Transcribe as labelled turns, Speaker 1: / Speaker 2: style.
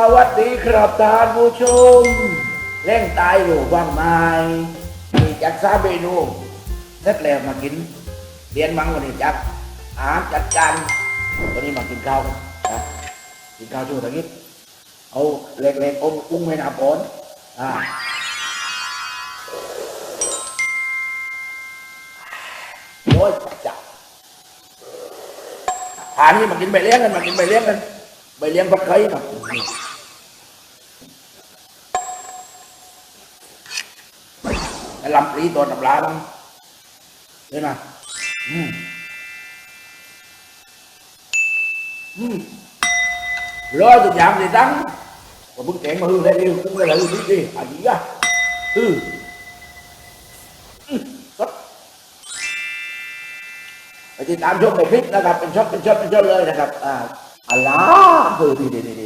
Speaker 1: สวัสดีครับท่านผู้ชมเล่งตายอยู่ว่างไม้มีจัดซาเมนูเสร็จแล้วมากินเรียนมังวันนี้จัดอาหารจัดจานวันนี้มากินข้าวกันนะกินข้าวช่วงตะกี้เอาเล็กๆอมกุ้งไม่นาปอนอ่าโอ้ยจับทานนี่มากินใบเลี้ยงกันมากินใบเลี้ยงกันใบเลี้ยงผัดไข่ครั บไอ้ลำปลีตัวน้ำลายบ้างเห็นไหมอืมอืมร้อยทุกอย่างเลยตั้งว่ามึงแกงมาฮือได้ดิมึงอะไรฮือดิอันนี้อะอืออืมไปติดตามชมในคลิปนะครับ เป็นช็อตเป็นช็อตเป็นช็อตเลยนะครับ อ่าอัลลาคือดีดีดีดีดี